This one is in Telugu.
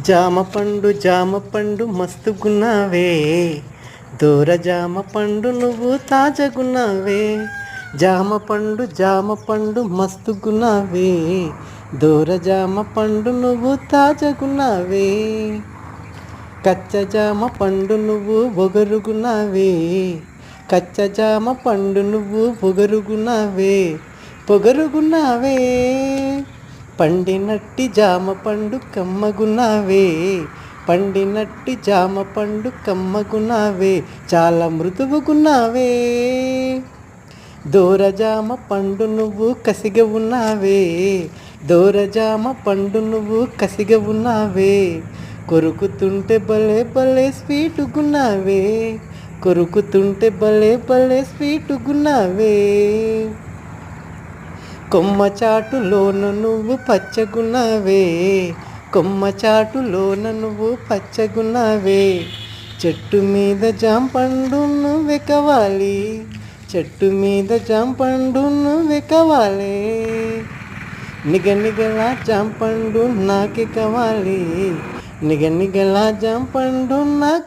జామ పండు జామ పండు మస్తుగున్నావే. దూర జామ పండు నువ్వు తాజగున్నావే. జామ పండు జామ పండు మస్తుగున్నావే. దూర జామ పండు నువ్వు తాజగున్నావే. కచ్చ జామ పండు నువ్వు ఒగరుగున్నావే కచ్చ జామ పండు నువ్వు పొగరుగున్నావే. పొగరుగున్నావే. పండినట్టి జామ పండు కమ్మగున్నావే పండినట్టి జామ పండు కమ్మగున్నావే చాలా మృదువుగున్నావే దూరజామ పండు నువ్వు కసిగ ఉన్నావే దూరజామ పండు నువ్వు కసిగ ఉన్నావే. కొరుకుతుంటే భలే భలే స్వీటుగున్నావే కొరుకుతుంటే భలే భలే స్వీటుగున్నావే కొమ్మ చాటులోన నువ్వు పచ్చగున్నావే. కొమ్మ చాటులోన నువ్వు పచ్చగున్నావే. చెట్టు మీద జాంపండు నువ్వే కవాలి చెట్టు మీద జాంపండు నువ్వే కావాలి నిగ నిగలా జాంపండు నాకే కావాలి నిగ నిగలా జాంపండు నాకు